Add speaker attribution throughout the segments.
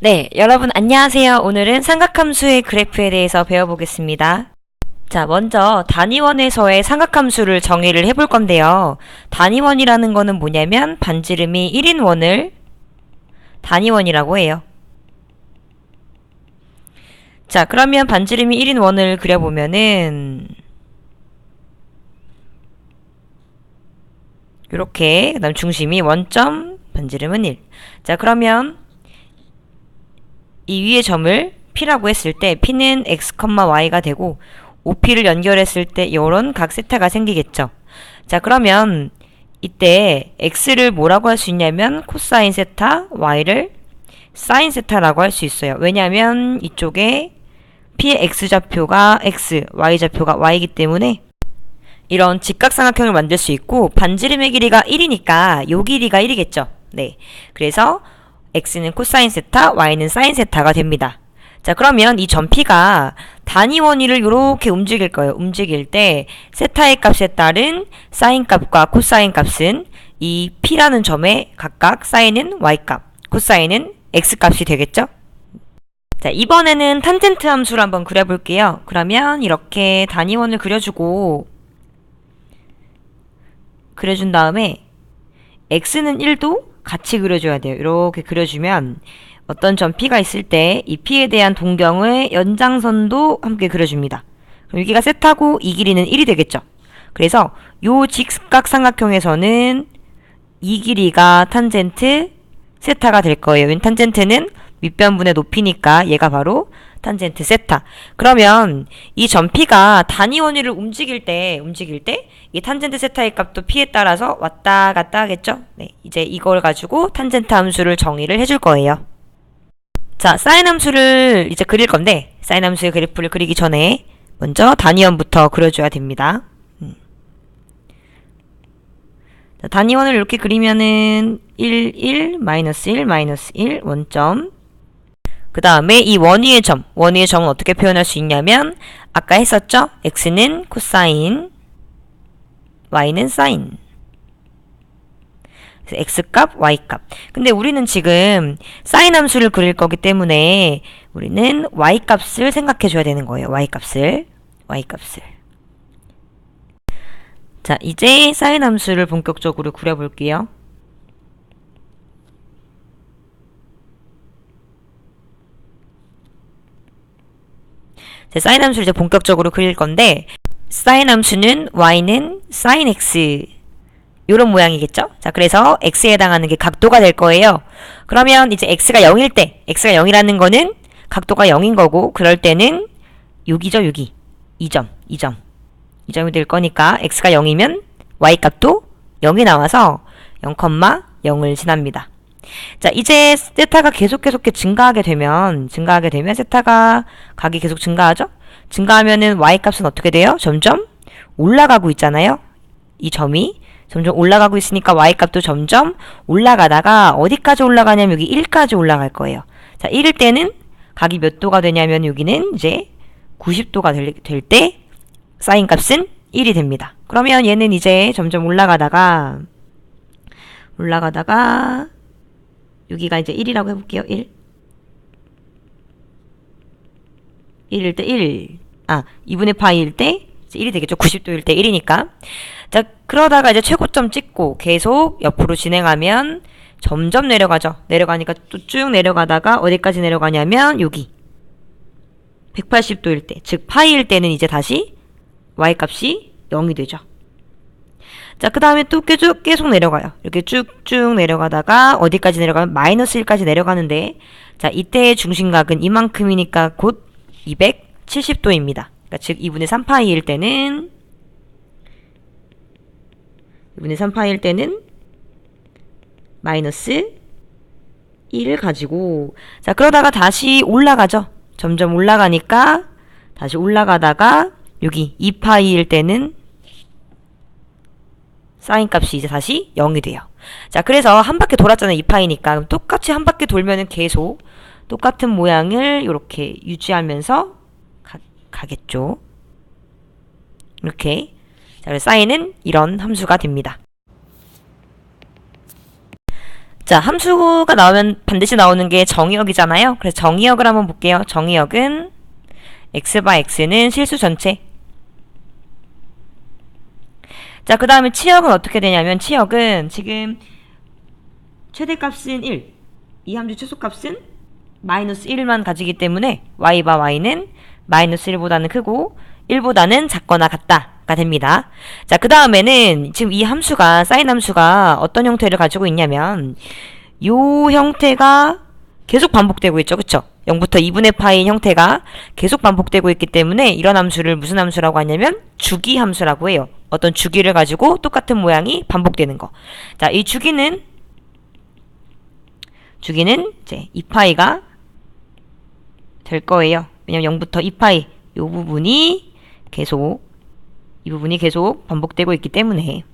Speaker 1: 네, 여러분 안녕하세요. 오늘은 삼각함수의 그래프에 대해서 배워보겠습니다. 자, 먼저 단위원에서의 삼각함수를 정의를 해볼 건데요. 단위원이라는 거는 뭐냐면 반지름이 1인 원을 단위원이라고 해요. 자, 그러면 반지름이 1인 원을 그려보면은 이렇게 그다음 중심이 원점 반지름은 1. 자, 그러면 이 위의 점을 P라고 했을 때 P는 X, Y가 되고 OP를 연결했을 때 이런 각 세타가 생기겠죠. 자, 그러면 이때 X를 뭐라고 할 수 있냐면 코사인 세타, Y를 사인 세타라고 할 수 있어요. 왜냐하면 이쪽에 P의 X좌표가 X, Y좌표가 Y이기 때문에 이런 직각삼각형을 만들 수 있고 반지름의 길이가 1이니까 요 길이가 1이겠죠. 네. 그래서 x는 코사인 세타, y는 사인 세타가 됩니다. 자, 그러면 이점 P가 단위 원위를 이렇게 움직일 거예요. 움직일 때 세타의 값에 따른 사인 값과 코사인 값은 이 P라는 점에 각각 사인은 y값, 코사인은 x값이 되겠죠? 자, 이번에는 탄젠트 함수를 한번 그려볼게요. 그러면 이렇게 단위원을 그려주고 그려준 다음에 x는 1도 같이 그려줘야 돼요. 이렇게 그려주면 어떤 점 P가 있을 때 이 P에 대한 동경의 연장선도 함께 그려줍니다. 그럼 여기가 세타고 이 길이는 1이 되겠죠. 그래서 요 직각삼각형에서는 이 길이가 탄젠트 세타가 될 거예요. 탄젠트는 밑변분의 높이니까 얘가 바로 탄젠트 세타. 그러면 이점 P가 단위 원위를 움직일 때 움직일 때 이 탄젠트 세타의 값도 P에 따라서 왔다 갔다 하겠죠? 네. 이제 이걸 가지고 탄젠트 함수를 정의를 해줄 거예요. 자, 사인 함수를 이제 그릴 건데 사인 함수의 그래프를 그리기 전에 먼저 단위원부터 그려줘야 됩니다. 음. 자, 단위원을 이렇게 그리면은 1, 1, 마이너스 1, 마이너스 1, 원점 그 다음에 이 원위의 점, 원위의 점은 어떻게 표현할 수 있냐면 아까 했었죠? x는 코사인, y는 사인. x값, y값. 근데 우리는 지금 사인 함수를 그릴 거기 때문에 우리는 y값을 생각해 줘야 되는 거예요. y값을. y값을. 자, 이제 사인 함수를 본격적으로 그려볼게요. 사인 함수를 이제 본격적으로 그릴 건데 사인 함수는 y는 sin x 이런 모양이겠죠? 자, 그래서 x에 해당하는 게 각도가 될 거예요. 그러면 이제 x가 0일 때 x가 0이라는 거는 각도가 0인 거고 그럴 때는 6이죠, 6이. 2점, 2점. 2점이 될 거니까 x가 0이면 y 값도 0이 나와서 0,0을 지납니다. 자, 이제 세타가 계속 계속 증가하게 되면, 증가하게 되면 세타가 각이 계속 증가하죠? 증가하면은 y 값은 어떻게 돼요? 점점 올라가고 있잖아요? 이 점이 점점 올라가고 있으니까 y 값도 점점 올라가다가 어디까지 올라가냐면 여기 1까지 올라갈 거예요. 자, 1일 때는 각이 몇 도가 되냐면 여기는 이제 90도가 될 때 사인 값은 1이 됩니다. 그러면 얘는 이제 점점 올라가다가 올라가다가 여기가 이제 1이라고 해볼게요. 1. 1일 때 1. 아, 2분의 파이일 때 1이 되겠죠. 90도일 때 1이니까. 자, 그러다가 이제 최고점 찍고 계속 옆으로 진행하면 점점 내려가죠. 내려가니까 또 쭉 내려가다가 어디까지 내려가냐면 여기. 180도일 때, 즉 파이일 때는 이제 다시 y 값이 0이 되죠. 자, 그 다음에 또 계속, 계속 내려가요. 이렇게 쭉쭉 내려가다가 어디까지 내려가면 마이너스 1까지 내려가는데, 자, 이때의 중심각은 이만큼이니까 곧 270도입니다. 그러니까 즉 2분의 3파이일 때는 2분의 3파이일 때는 마이너스 1을 가지고 자 그러다가 다시 올라가죠. 점점 올라가니까 다시 올라가다가 여기 2파이일 때는 사인 값이 이제 다시 0이 돼요. 자, 그래서 한 바퀴 돌았잖아요. 2파이니까. 그럼 똑같이 한 바퀴 돌면은 계속 똑같은 모양을 이렇게 유지하면서 가, 가겠죠. 이렇게. 자, 그래서 사인은 이런 함수가 됩니다. 자, 함수가 나오면 반드시 나오는 게 정의역이잖아요. 그래서 정의역을 한번 볼게요. 정의역은 x 바 x는 실수 전체. 자, 그 다음에 치역은 어떻게 되냐면 치역은 지금 최대값은 1, 이 함수 최소값은 마이너스 1만 가지기 때문에 y바 y는 마이너스 1보다는 크고 1보다는 작거나 같다가 됩니다. 자, 그 다음에는 지금 이 함수가 사인 함수가 어떤 형태를 가지고 있냐면 요 형태가 계속 반복되고 있죠. 그쵸? 0부터 2분의 파인 형태가 계속 반복되고 있기 때문에 이런 함수를 무슨 함수라고 하냐면 주기 함수라고 해요. 어떤 주기를 가지고 똑같은 모양이 반복되는 거. 자, 이 주기는 주기는 이제 2파이가 될 거예요. 왜냐면 0부터 2파이 요 부분이 계속 이 부분이 계속 반복되고 있기 때문에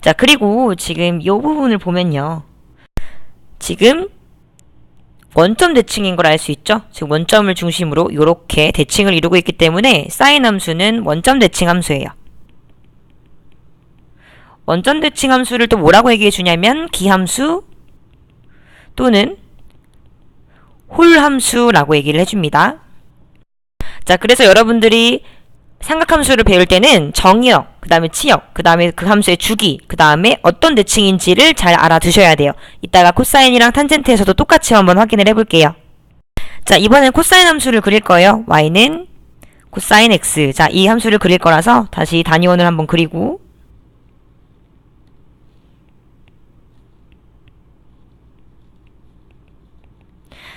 Speaker 1: 자, 그리고 지금 요 부분을 보면요. 지금 원점 대칭인 걸 알 수 있죠? 지금 원점을 중심으로 이렇게 대칭을 이루고 있기 때문에 사인 함수는 원점 대칭 함수예요. 원점 대칭 함수를 또 뭐라고 얘기해 주냐면 기함수 또는 홀 함수라고 얘기를 해줍니다. 자, 그래서 여러분들이 삼각함수를 배울 때는 정의역, 그 다음에 치역, 그 다음에 그 함수의 주기, 그 다음에 어떤 대칭인지를 잘 알아두셔야 돼요. 이따가 코사인이랑 탄젠트에서도 똑같이 한번 확인을 해볼게요. 자, 이번엔 코사인 함수를 그릴 거예요. y는 코사인 x. 자, 이 함수를 그릴 거라서 다시 단위원을 한번 그리고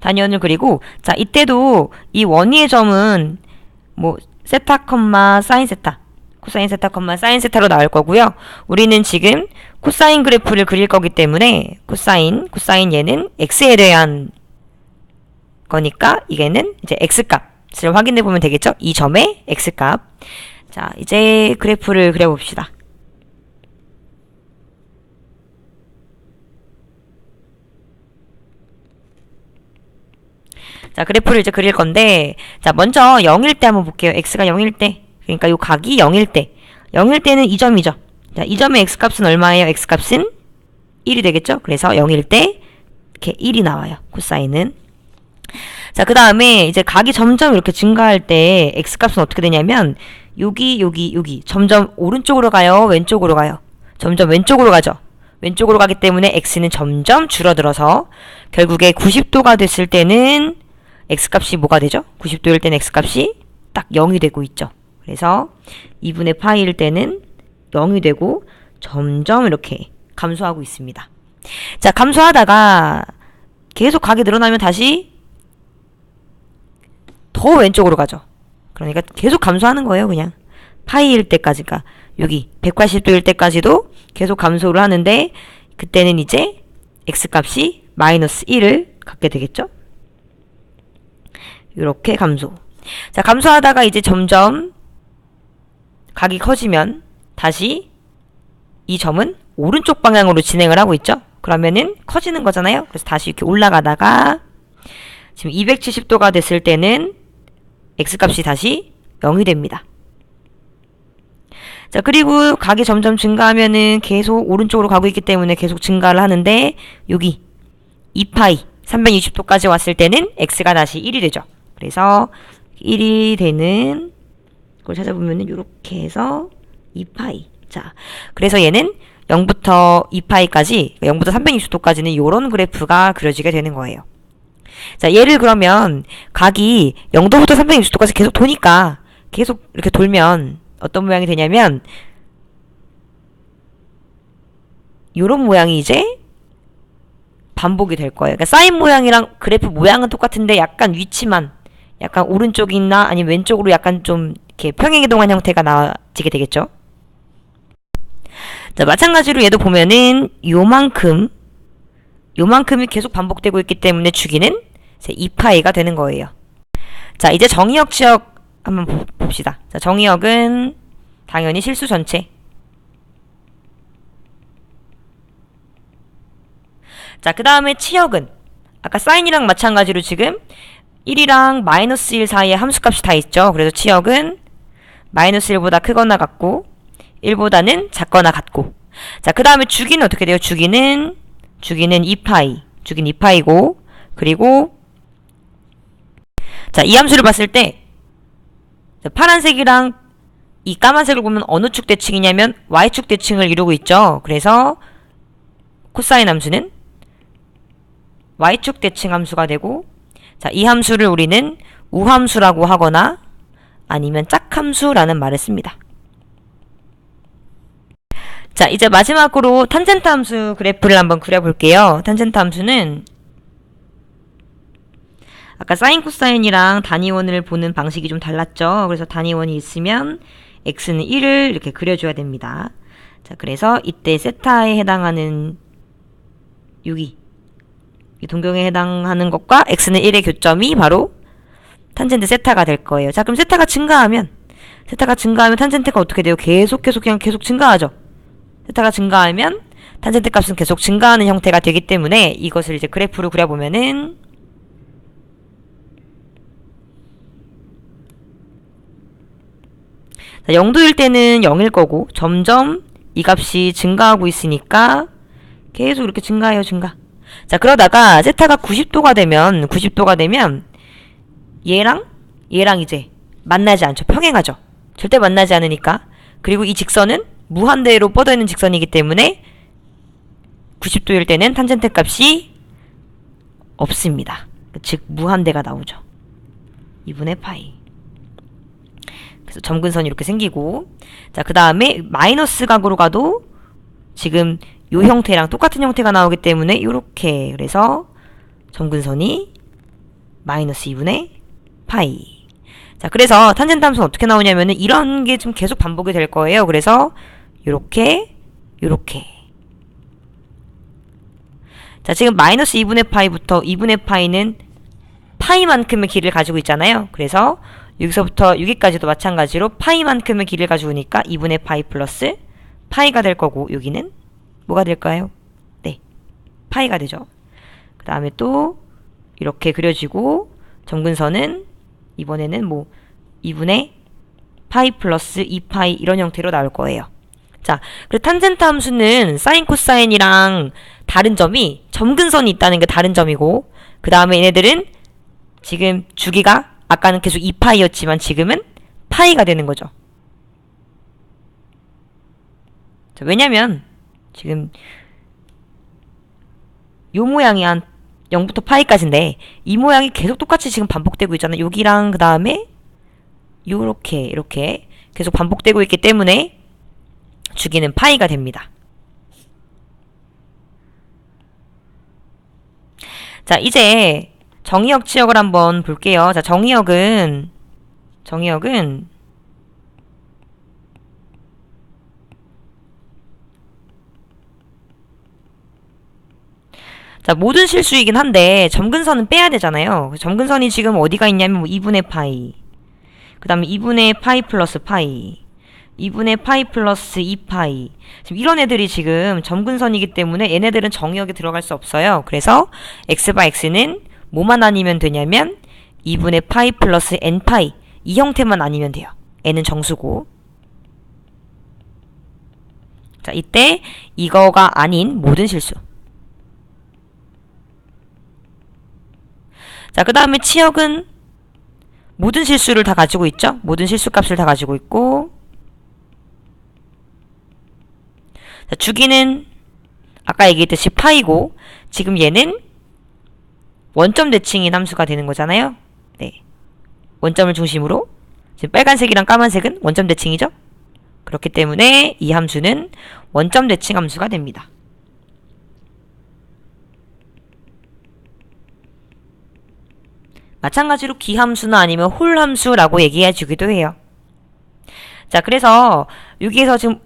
Speaker 1: 단위원을 그리고 자, 이때도 이 원위의 점은 뭐 세타 컴마 사인 세타 코사인 세타 컴마 사인 세타로 나올 거고요. 우리는 지금 코사인 그래프를 그릴 거기 때문에 코사인 코사인 얘는 x에 대한 거니까 이게는 이제 x값을 확인해 보면 되겠죠? 이 점의 x값. 자, 이제 그래프를 그려 봅시다. 자, 그래프를 이제 그릴 건데, 자, 먼저 0일 때 한번 볼게요. x가 0일 때. 그러니까 요 각이 0일 때. 0일 때는 이 점이죠. 자, 이 점의 x값은 얼마예요? x값은 1이 되겠죠? 그래서 0일 때 이렇게 1이 나와요. 코사인은. 자, 그 다음에 이제 각이 점점 이렇게 증가할 때 x값은 어떻게 되냐면 여기, 여기, 여기 점점 오른쪽으로 가요? 왼쪽으로 가요? 점점 왼쪽으로 가죠. 왼쪽으로 가기 때문에 x는 점점 줄어들어서 결국에 90도가 됐을 때는 x값이 뭐가 되죠? 90도일 때는 x값이 딱 0이 되고 있죠. 그래서 2분의 파이일 때는 0이 되고 점점 이렇게 감소하고 있습니다. 자, 감소하다가 계속 각이 늘어나면 다시 더 왼쪽으로 가죠. 그러니까 계속 감소하는 거예요, 그냥. 파이일 때까지가. 여기 180도일 때까지도 계속 감소를 하는데 그때는 이제 x값이 마이너스 1을 갖게 되겠죠? 이렇게 감소. 자, 감소하다가 이제 점점 각이 커지면 다시 이 점은 오른쪽 방향으로 진행을 하고 있죠. 그러면은 커지는 거잖아요. 그래서 다시 이렇게 올라가다가 지금 270도가 됐을 때는 x값이 다시 0이 됩니다. 자, 그리고 각이 점점 증가하면은 계속 오른쪽으로 가고 있기 때문에 계속 증가를 하는데 여기 2파이 360도까지 왔을 때는 x가 다시 1이 되죠. 그래서 1이 되는 걸 찾아보면은 이렇게 해서 2파이. 자, 그래서 얘는 0부터 2파이까지, 0부터 360도까지는 이런 그래프가 그려지게 되는 거예요. 자, 얘를 그러면 각이 0도부터 360도까지 계속 도니까 계속 이렇게 돌면 어떤 모양이 되냐면 이런 모양이 이제 반복이 될 거예요. 그러니까 사인 모양이랑 그래프 모양은 똑같은데 약간 위치만 약간 오른쪽이나 아니면 왼쪽으로 약간 좀 이렇게 평행이동한 형태가 나와지게 되겠죠. 자, 마찬가지로 얘도 보면은 요만큼 요만큼이 계속 반복되고 있기 때문에 주기는 2파이가 되는 거예요. 자, 이제 정의역 지역 한번 봅시다. 자, 정의역은 당연히 실수 전체. 자, 그 다음에 치역은 아까 사인이랑 마찬가지로 지금 1이랑 마이너스 1 사이에 함수값이 다 있죠. 그래서 치역은 마이너스 1보다 크거나 같고 1보다는 작거나 같고 자, 그 다음에 주기는 어떻게 돼요? 주기는 주기는 2파이, 주기는 2파이고, 그리고 자, 이 함수를 봤을 때 자, 파란색이랑 이 까만색을 보면 어느 축 대칭이냐면 y축 대칭을 이루고 있죠. 그래서 코사인 함수는 y축 대칭 함수가 되고 자, 이 함수를 우리는 우함수라고 하거나 아니면 짝함수라는 말을 씁니다. 자, 이제 마지막으로 탄젠트 함수 그래프를 한번 그려볼게요. 탄젠트 함수는 아까 사인 코사인이랑 단위원을 보는 방식이 좀 달랐죠. 그래서 단위원이 있으면 x는 1을 이렇게 그려줘야 됩니다. 자, 그래서 이때 세타에 해당하는 6이 이 동경에 해당하는 것과 x는 1의 교점이 바로 탄젠트 세타가 될 거예요. 자, 그럼 세타가 증가하면 세타가 증가하면 탄젠트가 어떻게 돼요? 계속 계속 그냥 계속 증가하죠. 세타가 증가하면 탄젠트 값은 계속 증가하는 형태가 되기 때문에 이것을 이제 그래프로 그려보면은 자, 0도일 때는 0일 거고 점점 이 값이 증가하고 있으니까 계속 이렇게 증가해요, 증가. 자, 그러다가 세타가 90도가 되면 90도가 되면 얘랑 얘랑 이제 만나지 않죠. 평행하죠. 절대 만나지 않으니까. 그리고 이 직선은 무한대로 뻗어 있는 직선이기 때문에 90도일 때는 탄젠트 값이 없습니다. 즉 무한대가 나오죠. 2분의 파이. 그래서 점근선이 이렇게 생기고 자, 그 다음에 마이너스 각으로 가도 지금 요 형태랑 똑같은 형태가 나오기 때문에 요렇게 그래서 점근선이 마이너스 2분의 파이. 자, 그래서 함수는 어떻게 나오냐면은 이런 게 좀 계속 반복이 될 거예요. 그래서 요렇게 요렇게 자, 지금 마이너스 2분의 파이부터 2분의 파이는 파이만큼의 길을 가지고 있잖아요. 그래서 여기서부터 여기까지도 마찬가지로 파이만큼의 길을 가지고 오니까 2분의 파이 플러스 파이가 될 거고 여기는 뭐가 될까요? 네, 파이가 되죠. 그 다음에 또 이렇게 그려지고 점근선은 이번에는 뭐 2분의 파이 플러스 2파이 이런 형태로 나올 거예요. 자, 그리고 탄젠트 함수는 사인 코사인이랑 다른 점이 점근선이 있다는 게 다른 점이고 그 다음에 얘네들은 지금 주기가 아까는 계속 2파이였지만 지금은 파이가 되는 거죠. 자, 왜냐면 지금 요 모양이 한 0부터 파이까지인데 이 모양이 계속 똑같이 지금 반복되고 있잖아요. 여기랑 그 다음에 요렇게 이렇게 계속 반복되고 있기 때문에 주기는 파이가 됩니다. 자, 이제 정의역 지역을 한번 볼게요. 자, 정의역은 정의역은 자, 모든 실수이긴 한데 점근선은 빼야 되잖아요. 점근선이 지금 어디가 있냐면 뭐 2분의 파이. 그 다음에 2분의 파이 플러스 파이. 2분의 파이 플러스 2파이. 지금 이런 애들이 지금 점근선이기 때문에 얘네들은 정의역에 들어갈 수 없어요. 그래서 x 바 x는 뭐만 아니면 되냐면 2분의 파이 플러스 n파이 이 형태만 아니면 돼요. n은 정수고. 자, 이때 이거가 아닌 모든 실수. 자, 그 다음에 치역은 모든 실수를 다 가지고 있죠? 모든 실수 값을 다 가지고 있고 자, 주기는 아까 얘기했듯이 파이고 지금 얘는 원점 대칭인 함수가 되는 거잖아요. 네. 원점을 중심으로 지금 빨간색이랑 까만색은 원점 대칭이죠. 그렇기 때문에 이 함수는 원점 대칭 함수가 됩니다. 마찬가지로 기함수나 아니면 홀함수라고 얘기해 주기도 해요. 자, 그래서 여기에서 지금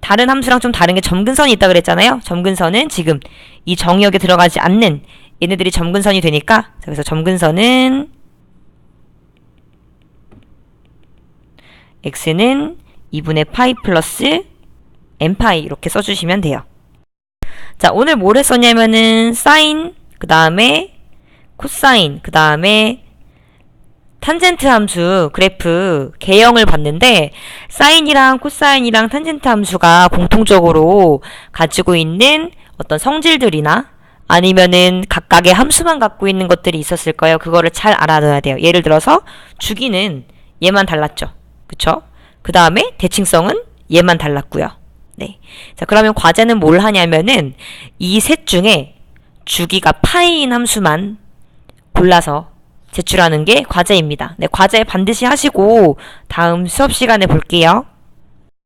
Speaker 1: 다른 함수랑 좀 다른 게 점근선이 있다 그랬잖아요. 점근선은 지금 이 정역에 들어가지 않는 얘네들이 점근선이 되니까 그래서 점근선은 x는 2분의 파이 플러스 n파이 이렇게 써주시면 돼요. 자 오늘 뭘 했었냐면은 사인 그 다음에 코사인 그 다음에 탄젠트 함수 그래프 개형을 봤는데 사인이랑 코사인이랑 탄젠트 함수가 공통적으로 가지고 있는 어떤 성질들이나 아니면은 각각의 함수만 갖고 있는 것들이 있었을 거예요. 그거를 잘 알아둬야 돼요. 예를 들어서 주기는 얘만 달랐죠. 그쵸? 그 다음에 대칭성은 얘만 달랐고요. 네. 자, 그러면 과제는 뭘 하냐면은 이 셋 중에 주기가 파이인 함수만 골라서 제출하는 게 과제입니다. 네, 과제 반드시 하시고 다음 수업 시간에 볼게요.